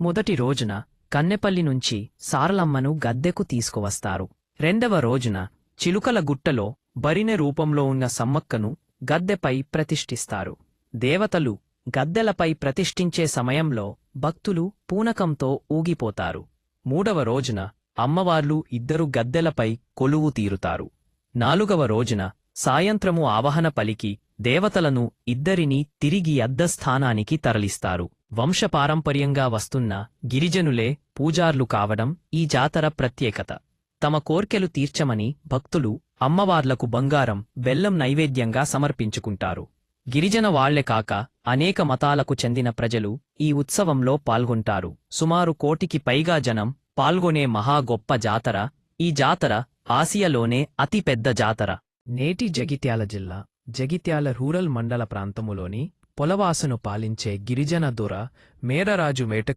మొదటి రోజున కన్నెపల్లి నుంచి సారలమ్మను గద్దెకు తీసుకువస్తారు. రెండవ రోజున చిలుకల గుట్టలో బరినె రూపంలో ఉన్న సమ్మక్కను గద్దెపై ప్రతిష్ఠిస్తారు. దేవతలు గద్దెలపై ప్రతిష్ఠించే సమయంలో భక్తులు పూనకంతో ఊగిపోతారు. మూడవ రోజున అమ్మవార్లు ఇద్దరు గద్దెలపై కొలువు తీరుతారు. నాలుగవ రోజున సాయంత్రము ఆవహన పలికి దేవతలను ఇద్దరినీ తిరిగి అద్దస్థానానికి తరలిస్తారు. వంశపారంపర్యంగా వస్తున్న గిరిజనులే పూజార్లు కావడం ఈ జాతర ప్రత్యేకత. తమ కోర్కెలు తీర్చమని భక్తులు అమ్మవార్లకు బంగారం బెల్లం నైవేద్యంగా సమర్పించుకుంటారు. గిరిజన వాళ్ళే కాక అనేక మతాలకు చెందిన ప్రజలు ఈ ఉత్సవంలో పాల్గొంటారు. సుమారు కోటికి పైగా జనం పాల్గొనే మహా గొప్ప జాతర. ఈ జాతర ఆసియాలోనే అతిపెద్ద జాతర. నేటి జగిత్యాల జిల్లా జగిత్యాల రూరల్ మండల ప్రాంతములోని పొలవాసను పాలించే గిరిజన దొర మేరరాజు వేట